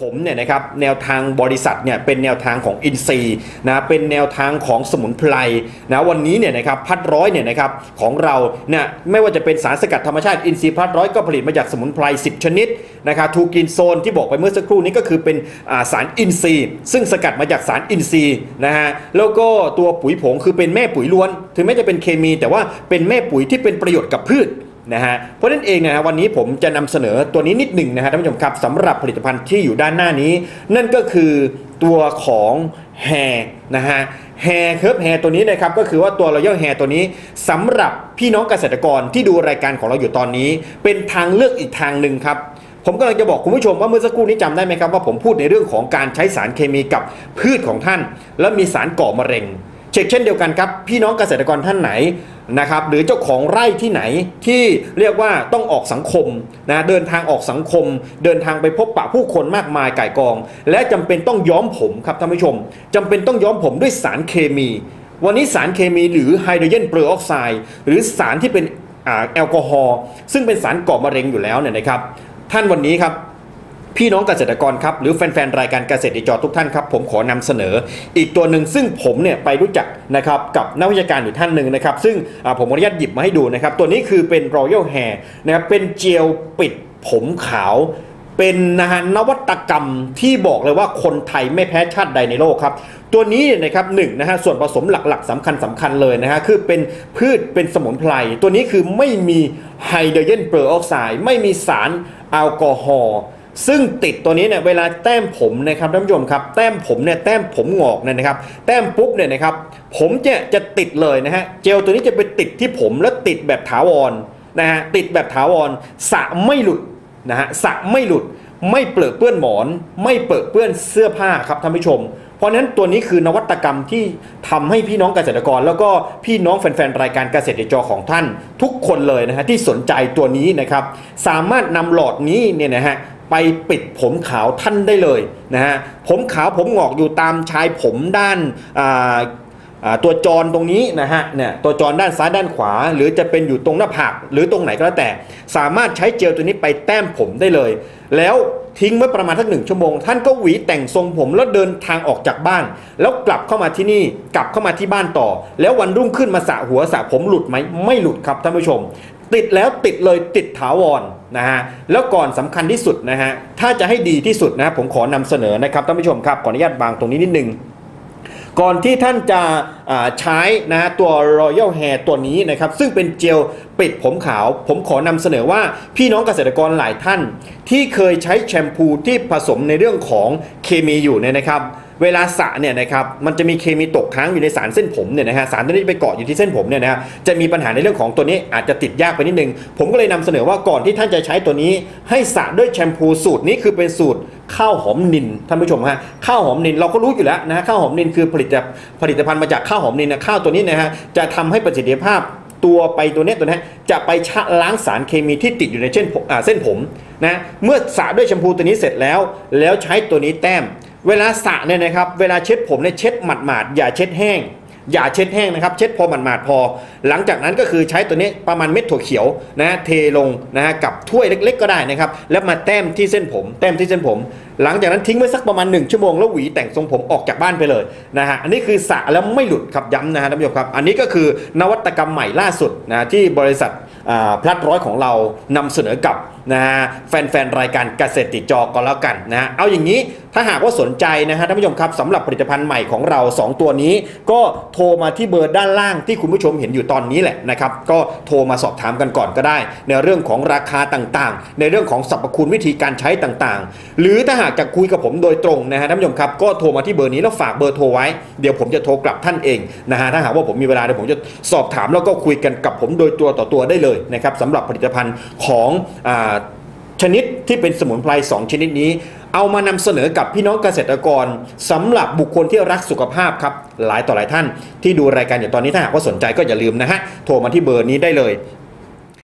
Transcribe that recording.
ผมเนี่ยนะครับแนวทางบริษัทเนี่ยเป็นแนวทางของอินซีนะเป็นแนวทางของสมุนไพรนะวันนี้เนี่ยนะครับพัดร้อยเนี่ยนะครับของเราเนี่ยไม่ว่าจะเป็นสารสกัดธรรมชาติอินทรีพัดร้อยก็ผลิตมาจากสมุนไพร 10 ชนิดนะครับทูกินโซนที่บอกไปเมื่อสักครู่นี้ก็คือเป็นาสารอินทรีซึ่งสกัดมาจากสารอินทรีนะฮะแล้วก็ตัวปุ๋ยผงคือเป็นแม่ปุ๋ยล้วน ถึงแม้จะเป็นเคมี แต่ว่าเป็นแม่ปุ๋ยที่เป็นประโยชน์กับพืช นะฮะเพราะนั้นเองนะฮะวันนี้ผมจะนำเสนอตัวนี้นิดหนึ่งนะฮะท่านผู้ชมครับสำหรับผลิตภัณฑ์ที่อยู่ด้านหน้านี้ นั่นก็คือตัวของแฮนะฮะแฮเคิร์ฟแฮตัวนี้นะครับก็คือว่าตัวรอยัลแฮตัวนี้สำหรับพี่น้องเกษตรกรที่ดูรายการของเราอยู่ตอนนี้ เป็นทางเลือกอีกทางหนึ่งครับผมกำลังจะบอกคุณผู้ชมว่าเมื่อสักครู่นี้จำได้ไหมครับว่าผมพูดในเรื่องของการใช้สารเคมีกับพืชของท่าน แล้วมีสารก่อมะเร็ง เช่นเช่นเดียวกันครับ พี่น้องเกษตรกรท่านไหนนะครับหรือเจ้าของไร่ที่ไหนที่เรียกว่าต้องออกสังคมนะเดินทางออกสังคม เดินทางไปพบปะผู้คนมากมายก่ายกอง และจำเป็นต้องย้อมผมครับท่านผู้ชมจำเป็นต้องย้อมผมด้วยสารเคมี วันนี้สารเคมีหรือไฮโดรเจนเปอร์ออกไซด์หรือสารที่เป็นอแอลกอฮอล์ซึ่งเป็นสารก่อมะเร็งอยู่แล้วเนี่ยนะครับ ท่านวันนี้ครับ พี่น้องเกษตรกรครับหรือแฟนๆรายการเกษตรดีจอทุกท่านครับผมขอนำเสนอ อีกตัวหนึ่งซึ่งผมเนี่ยไปรู้จักนะครับกับนักวิชาการอยู่ท่านหนึ่งนะครับ ซึ่งผมขออนุญาตหยิบมาให้ดูนะครับ ตัวนี้คือเป็น Royal Hair นะครับเป็นเจลปิดผมขาวเป็นนะฮะนวัตกรรมที่บอกเลยว่าคนไทยไม่แพ้ชาติใดในโลกครับ ตัวนี้เนี่ยนะครับหนึ่งนะฮะส่วนผสมหลักๆสำคัญสำคัญเลยนะฮะคือเป็นพืชเป็นสมุนไพรตัวนี้คือไม่มีไฮโดรเจนเปอร์ออกไซด์ไม่มีสารแอลกอฮอล์ ซึ่งติดตัวนี้เนี่ยเวลาแต้มผมนะครับท่านผู้ชมครับ แต้มผมเนี่ยแต้มผมงอกเนี่ยนะครับ แต้มปุ๊บเนี่ยนะครับผมจะจะติดเลยนะฮะเจลตัวนี้จะไปติดที่ผมแล้วติดแบบถาวรนะฮะติดแบบถาวรสระไม่หลุดนะฮะสระไม่หลุดไม่เปลือเปื้อนหมอน ไม่เปลือเปื้อนเสื้อผ้าครับท่านผู้ชม เพราะฉะนั้นตัวนี้คือนวัตกรรมที่ทำให้พี่น้องเกษตรกร แล้วก็พี่น้องแฟนๆรายการเกษตรจอของท่าน ทุกคนเลยนะฮะที่สนใจตัวนี้นะครับ สามารถนำหลอดนี้เนี่ยนะฮะ ไปปิดผมขาวท่านได้เลยนะฮะผมขาวผมหงอกอยู่ตามชายผมด้านตัวจรตรงนี้นะฮะเนี่ยตัวจรด้านซ้ายด้านขวา หรือจะเป็นอยู่ตรงหน้าผากหรือตรงไหนก็แล้วแต่ สามารถใช้เจลตัวนี้ไปแต้มผมได้เลย แล้ว ทิ้งไว้ประมาณทักหนึ่งชั่วโมง ท่านก็หวีแต่งทรงผมแล้วเดินทางออกจากบ้าน แล้วกลับเข้ามาที่นี่กลับเข้ามาที่บ้านต่อ แล้ววันรุ่งขึ้นมาสระหัวสระผมหลุดไหมไม่หลุดครับท่านผู้ชม ติดแล้วติดเลยติดถาวรนะฮะแล้วก่อนสำคัญที่สุดนะฮะถ้าจะให้ดีที่สุดนะผมขอนำเสนอนะครับท่านผู้ชมครับขออนุญาตบางตรงนี้นิดนึง ก่อนที่ท่านจะใช้นะฮะตัว Royal Hair ตัวนี้นะครับ ซึ่งเป็นเจลปิดผมขาว ผมขอนำเสนอว่าพี่น้องเกษตรกรหลายท่าน ที่เคยใช้แชมพูที่ผสมในเรื่องของเคมีอยู่เนี่ยนะครับ เวลาสระเนี่ยนะครับมันจะมีเคมีตกค้างอยู่ในสารเส้นผมเนี่ยนะฮะสารตัวนี้ไปเกาะอยู่ที่เส้นผมเนี่ยนะฮะจะมีปัญหาในเรื่องของตัวนี้อาจจะติดยากไปนิดนึง ผมก็เลยนำเสนอว่าก่อนที่ท่านจะใช้ตัวนี้ ให้สระด้วยแชมพูสูตรนี้คือเป็นสูตรข้าวหอมนินท่านผู้ชมฮะข้าวหอมนินเราก็รู้อยู่แล้วนะฮะข้าวหอมนินคือผลิตผลิตภัณฑ์มาจากข้าวหอมนินนะข้าวตัวนี้นะฮะจะทำให้ประสิทธิภาพตัวไปตัวเนี้ยตัวนี้จะไปชะล้างสารเคมีที่ติดอยู่ในเส้นผมอ่าเส้นผมนะเมื่อสระด้วยแชมพูตัวนี้เสร็จแล้ว แล้วใช้ตัวนี้แต้ม เวลาสระเนี่ยนะครับเวลาเช็ดผมเนี่ยเช็ดหมาดๆอย่าเช็ดแห้ง อย่าเช็ดแห้งนะครับเช็ดพอหมาดๆพอ หลังจากนั้นก็คือใช้ตัวนี้ประมาณเม็ดถั่วเขียวนะฮะเทลงนะฮะกับถ้วยเล็ก ๆ ก็ได้นะครับแล้วมาแต้มที่เส้นผม แต้มที่เส้นผม หลังจากนั้นทิ้งไว้สักประมาณ 1 ชั่วโมงแล้วหวีแต่งทรงผมออกจากบ้านไปเลยนะฮะอันนี้คือสระแล้วไม่หลุดครับย้ำนะฮะท่านผู้ชมครับ อันนี้ก็คือนวัตกรรมใหม่ล่าสุดนะที่บริษัทพลัดร้อยของเรานำเสนอกับ นะฮะแฟนๆ รายการเกษตรติดจอก็แล้วกันนะฮะเอาอย่างนี้ถ้าหากว่าสนใจนะฮะท่านผู้ชมครับสำหรับผลิตภัณฑ์ใหม่ของเรา 2 ตัวนี้ ก็โทรมาที่เบอร์ด้านล่างที่คุณผู้ชมเห็นอยู่ตอนนี้แหละนะครับก็โทรมาสอบถามกันก่อนก็ได้ ในเรื่องของราคาต่างๆ ในเรื่องของสรรพคุณวิธีการใช้ต่างๆ หรือถ้าหากจะคุยกับผมโดยตรงนะฮะท่านผู้ชมครับก็โทรมาที่เบอร์นี้แล้วฝากเบอร์โทรไว้เดี๋ยวผมจะโทรกลับท่านเองนะฮะถ้าหากว่าผมมีเวลาเดี๋ยวผมจะสอบถามแล้วก็คุยกันกับผมโดยตัวต่อตัวได้เลยนะครับสำหรับผลิตภัณฑ์ของอ่า ที่เป็นสมุนไพร2ชนิดนี้ เอามานำเสนอกับพี่น้องเกษตรกรสำหรับบุคคลที่รักสุขภาพครับหลายต่อหลายท่านที่ดูรายการอยู่ตอนนี้ถ้าหากว่าสนใจก็อย่าลืมนะฮะโทรมาที่เบอร์นี้ได้เลย